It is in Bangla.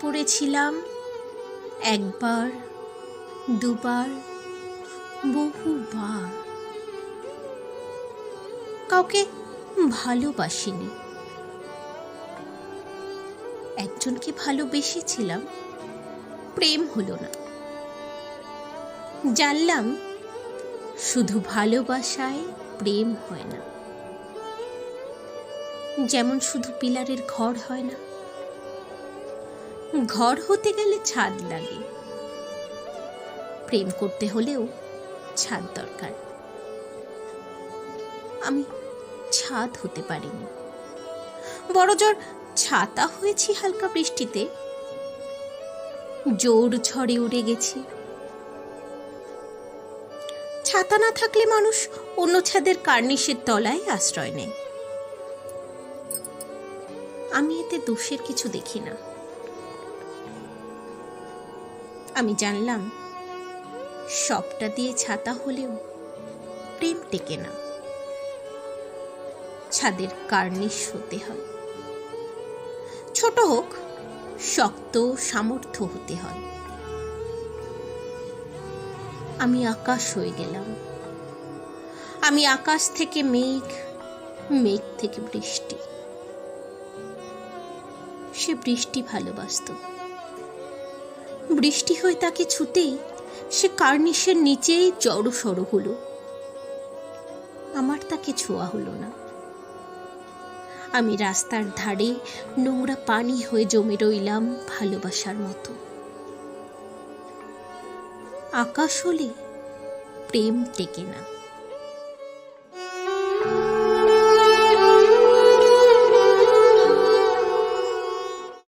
পড়েছিলাম। একবার, দুবার, বহুবার। কাউকে ভালোবাসিনি। একজনকে ভালোবেসেছিলাম, প্রেম হলো না। জানলাম, শুধু ভালোবাসায় প্রেম হয় না। যেমন শুধু পিলারের ঘর হয় না। ঘর হতে গেলে ছাদ লাগে। প্রেম করতে হলেও ছাদ দরকার। আমি ছাদ হতে পারিনি। বড় জোর ছাতা হয়েছি হালকা বৃষ্টিতে। জোর ঝড়ে উড়ে গেছি। ছাতা না থাকলে মানুষ অন্য ছাদের কার্নিশের তলায় আশ্রয় নেয়। আমি এতে দোষের কিছু দেখি না। আমি জানলাম, সবটা দিয়ে ছাতা হলেও প্রেম টেকে না। ছাদের কার্নিশ হতে হয়। ছোট হোক, শক্ত সামর্থ্য হতে হয়। আমি আকাশ হয়ে গেলাম। আমি আকাশ থেকে মেঘ মেঘ থেকে বৃষ্টি। সে বৃষ্টি ভালোবাসত। বৃষ্টি হয়ে তাকে ছুতেই সে কার্নিশের নিচেই জড়ো সড়ো হলো। আমার তাকে ছোঁয়া হলো না। আমি রাস্তার ধারে নোংরা পানি হয়ে জমে রইলাম ভালোবাসার মতো। আকাশ হলে প্রেম টেকে না।